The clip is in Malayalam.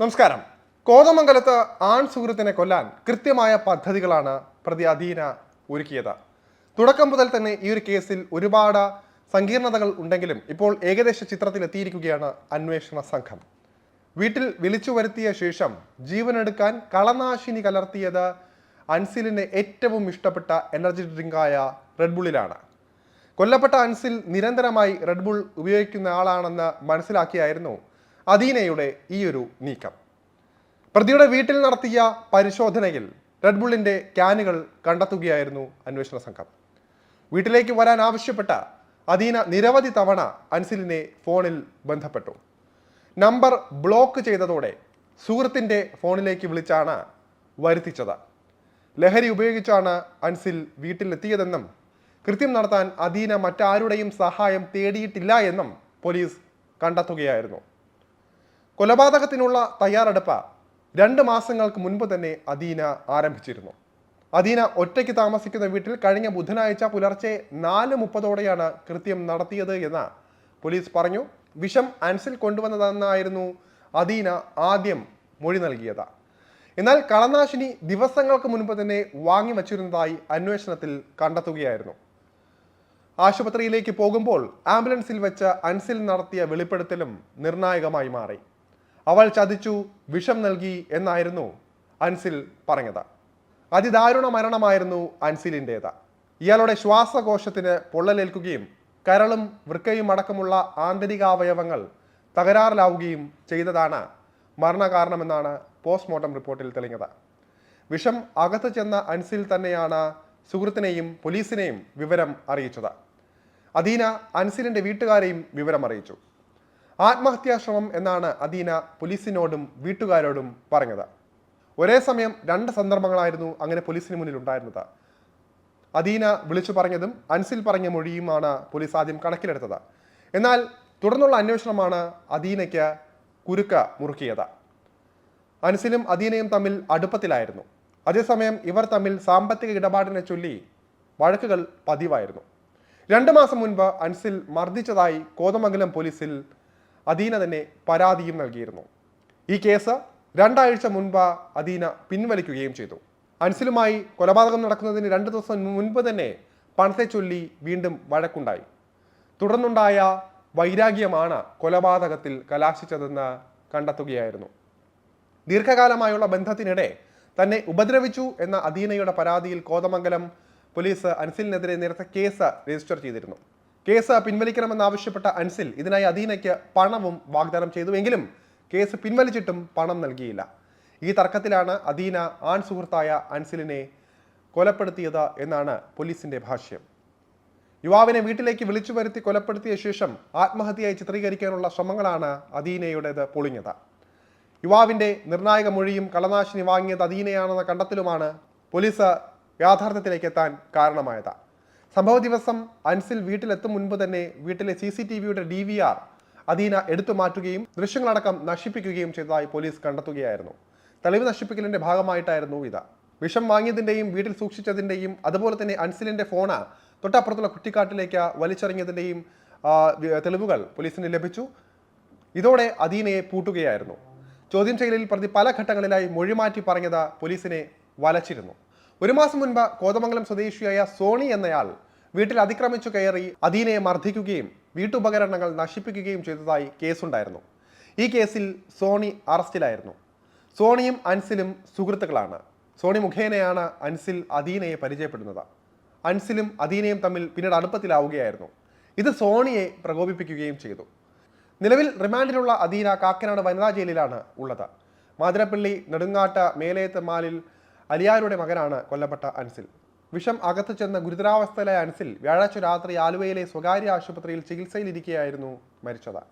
നമസ്കാരം. കോതമംഗലത്ത് ആൺ സുഹൃത്തിനെ കൊല്ലാൻ കൃത്യമായ പദ്ധതികളാണ് പ്രതി അധീന ഒരുക്കിയത്. തുടക്കം മുതൽ തന്നെ ഈ ഒരു കേസിൽ ഒരുപാട് സങ്കീർണതകൾ ഉണ്ടെങ്കിലും ഇപ്പോൾ ഏകദേശ ചിത്രത്തിൽ എത്തിയിരിക്കുകയാണ് അന്വേഷണ സംഘം. വീട്ടിൽ വിളിച്ചു വരുത്തിയ ശേഷം ജീവനെടുക്കാൻ കളനാശിനി കലർത്തിയത് അൻസിലിന് ഏറ്റവും ഇഷ്ടപ്പെട്ട എനർജി ഡ്രിങ്കായ റെഡ്ബുള്ളിലാണ് കൊല്ലപ്പെട്ട അൻസിൽ നിരന്തരമായി റെഡ്ബുൾ ഉപയോഗിക്കുന്ന ആളാണെന്ന് മനസ്സിലാക്കിയായിരുന്നു അദീനയുടെ ഈ ഒരു നീക്കം. പ്രതിയുടെ വീട്ടിൽ നടത്തിയ പരിശോധനയിൽ റെഡ്ബുള്ളിന്റെ ക്യാനുകൾ കണ്ടെത്തുകയായിരുന്നു അന്വേഷണ സംഘം. വീട്ടിലേക്ക് വരാൻ ആവശ്യപ്പെട്ട അദീന നിരവധി തവണ അൻസിലിനെ ഫോണിൽ ബന്ധപ്പെട്ടു. നമ്പർ ബ്ലോക്ക് ചെയ്തതോടെ സുഹൃത്തിന്റെ ഫോണിലേക്ക് വിളിച്ചാണ് വരുത്തിച്ചത്. ലഹരി ഉപയോഗിച്ചാണ് അൻസിൽ വീട്ടിലെത്തിയതെന്നും കൃത്യം നടത്താൻ അദീന മറ്റാരുടെയും സഹായം തേടിയിട്ടില്ല എന്നും പോലീസ് കണ്ടെത്തുകയായിരുന്നു. കൊലപാതകത്തിനുള്ള തയ്യാറെടുപ്പ് രണ്ട് മാസങ്ങൾക്ക് മുൻപ് തന്നെ അദീന ആരംഭിച്ചിരുന്നു. അദീന ഒറ്റയ്ക്ക് താമസിക്കുന്ന വീട്ടിൽ കഴിഞ്ഞ ബുധനാഴ്ച പുലർച്ചെ നാല് മുപ്പതോടെയാണ് കൃത്യം നടത്തിയത് എന്ന് പോലീസ് പറഞ്ഞു. വിഷം അൻസിൽ കൊണ്ടുവന്നതെന്നായിരുന്നു അദീന ആദ്യം മൊഴി നൽകിയത്. എന്നാൽ കളനാശിനി ദിവസങ്ങൾക്ക് മുൻപ് തന്നെ വാങ്ങി വച്ചിരുന്നതായി അന്വേഷണത്തിൽ കണ്ടെത്തുകയായിരുന്നു. ആശുപത്രിയിലേക്ക് പോകുമ്പോൾ ആംബുലൻസിൽ വെച്ച് അൻസിൽ നടത്തിയ വെളിപ്പെടുത്തലും നിർണായകമായി മാറി. അവൾ ചതിച്ചു വിഷം നൽകി എന്നായിരുന്നു അൻസിൽ പറഞ്ഞത്. അതിദാരുണ മരണമായിരുന്നു അൻസിലിന്റേത്. ഇയാളുടെ ശ്വാസകോശത്തിന് പൊള്ളലേൽക്കുകയും കരളും വൃക്കയും അടക്കമുള്ള ആന്തരികാവയവങ്ങൾ തകരാറിലാവുകയും ചെയ്തതാണ് മരണകാരണമെന്നാണ് പോസ്റ്റ്മോർട്ടം റിപ്പോർട്ടിൽ തെളിഞ്ഞത്. വിഷം അകത്ത് ചെന്ന അൻസിൽ തന്നെയാണ് സുഹൃത്തിനെയും പോലീസിനെയും വിവരം അറിയിച്ചത്. അദീന അൻസിലിന്റെ വീട്ടുകാരെയും വിവരം അറിയിച്ചു ആത്മഹത്യാശ്രമം എന്നാണ് അദീന പോലീസിനോടും വീട്ടുകാരോടും പറഞ്ഞത്. ഒരേ സമയം രണ്ട് സന്ദർഭങ്ങളായിരുന്നു അങ്ങനെ പോലീസിന് മുന്നിൽ ഉണ്ടായിരുന്നത്. അദീന വിളിച്ചു പറഞ്ഞതും അൻസിൽ പറഞ്ഞ മൊഴിയുമാണ് പോലീസ് ആദ്യം കണക്കിലെടുത്തത്. എന്നാൽ തുടർന്നുള്ള അന്വേഷണമാണ് അദീനയ്ക്ക് കുരുക്ക മുറുക്കിയത്. അൻസിലും അദീനയും തമ്മിൽ അടുപ്പത്തിലായിരുന്നു. അതേസമയം ഇവർ തമ്മിൽ സാമ്പത്തിക ഇടപാടിനെ ചൊല്ലി വഴക്കുകൾ പതിവായിരുന്നു. രണ്ട് മാസം മുൻപ് അൻസിൽ മർദ്ദിച്ചതായി കോതമംഗലം പോലീസിൽ അദീന തന്നെ പരാതിയും നൽകിയിരുന്നു. ഈ കേസ് രണ്ടാഴ്ച മുൻപ് അദീന പിൻവലിക്കുകയും ചെയ്തു. അൻസിലുമായി കൊലപാതകം നടക്കുന്നതിന് രണ്ട് ദിവസം മുൻപ് തന്നെ പണത്തെ ചൊല്ലി വീണ്ടും വഴക്കുണ്ടായി. തുടർന്നുണ്ടായ വൈരാഗ്യമാണ് കൊലപാതകത്തിൽ കലാശിച്ചതെന്ന് കണ്ടെത്തുകയായിരുന്നു. ദീർഘകാലമായുള്ള ബന്ധത്തിനിടെ തന്നെ ഉപദ്രവിച്ചു എന്ന അദീനയുടെ പരാതിയിൽ കോതമംഗലം പോലീസ് അൻസിലിനെതിരെ നേരത്തെ കേസ് രജിസ്റ്റർ ചെയ്തിരുന്നു. കേസ് പിൻവലിക്കണമെന്നാവശ്യപ്പെട്ട അൻസിൽ ഇതിനായി അദീനയ്ക്ക് പണവും വാഗ്ദാനം ചെയ്തുവെങ്കിലും കേസ് പിൻവലിച്ചിട്ടും പണം നൽകിയില്ല. ഈ തർക്കത്തിലാണ് അദീന ആൺ സുഹൃത്തായ അൻസിലിനെ കൊലപ്പെടുത്തിയത് എന്നാണ് പോലീസിന്റെ ഭാഷ്യം. യുവാവിനെ വീട്ടിലേക്ക് വിളിച്ചു വരുത്തി കൊലപ്പെടുത്തിയ ശേഷം ആത്മഹത്യയായി ചിത്രീകരിക്കാനുള്ള ശ്രമങ്ങളാണ് അദീനയുടേത് പൊളിഞ്ഞത്. യുവാവിന്റെ നിർണായക മൊഴിയും കളനാശിനി വാങ്ങിയത് അദീനയാണെന്ന കണ്ടെത്തലുമാണ് പോലീസ് യാഥാർത്ഥ്യത്തിലേക്ക് എത്താൻ കാരണമായത്. സംഭവ ദിവസം അൻസിൽ വീട്ടിലെത്തും മുൻപ് തന്നെ വീട്ടിലെ സി സി ടി വിയുടെ ഡി വി ആർ അദീന എടുത്തു മാറ്റുകയും ദൃശ്യങ്ങളടക്കം നശിപ്പിക്കുകയും ചെയ്തതായി പോലീസ് കണ്ടെത്തുകയായിരുന്നു. തെളിവ് നശിപ്പിക്കലിന്റെ ഭാഗമായിട്ടായിരുന്നു ഇത്. വിഷം വാങ്ങിയതിന്റെയും വീട്ടിൽ സൂക്ഷിച്ചതിന്റെയും അതുപോലെ തന്നെ അൻസിലിന്റെ ഫോണ് തൊട്ടപ്പുറത്തുള്ള കുട്ടിക്കാട്ടിലേക്ക് വലിച്ചെറിഞ്ഞതിന്റെയും തെളിവുകൾ പോലീസിന് ലഭിച്ചു. ഇതോടെ അദീനയെ പൂട്ടുകയായിരുന്നു. ചോദ്യം ചെയ്യലിൽ പ്രതി പല ഘട്ടങ്ങളിലായി മൊഴിമാറ്റി പറഞ്ഞത് പോലീസിനെ വലച്ചിരുന്നു. ഒരു മാസം മുൻപ് കോതമംഗലം സ്വദേശിയായ സോണി എന്നയാൾ വീട്ടിൽ അതിക്രമിച്ചു കയറി അദീനയെ മർദ്ദിക്കുകയും വീട്ടുപകരണങ്ങൾ നശിപ്പിക്കുകയും ചെയ്തതായി കേസുണ്ടായിരുന്നു. ഈ കേസിൽ സോണി അറസ്റ്റിലായിരുന്നു. സോണിയും അൻസിലും സുഹൃത്തുക്കളാണ്. സോണി മുഖേനയാണ് അൻസിൽ അദീനയെ പരിചയപ്പെടുന്നത്. അൻസിലും അദീനയും തമ്മിൽ പിന്നീട് അടുപ്പത്തിലാവുകയായിരുന്നു. ഇത് സോണിയെ പ്രകോപിപ്പിക്കുകയും ചെയ്തു. നിലവിൽ റിമാൻഡിലുള്ള അദീന കാക്കനാട് വനിതാ ജയിലിലാണ് ഉള്ളത്. മാതിരപ്പള്ളി നെടുങ്ങാട്ട് മേലേത്ത് മാലിൽ അലിയാരുടെ മകനാണ് കൊല്ലപ്പെട്ട അൻസിൽ. വിഷം അകത്തു ചെന്ന ഗുരുതരാവസ്ഥയിലായ അൻസിൽ വ്യാഴാഴ്ച രാത്രി ആലുവയിലെ സ്വകാര്യ ആശുപത്രിയിൽ ചികിത്സയിലിരിക്കെയായിരുന്നു മരിച്ചത്.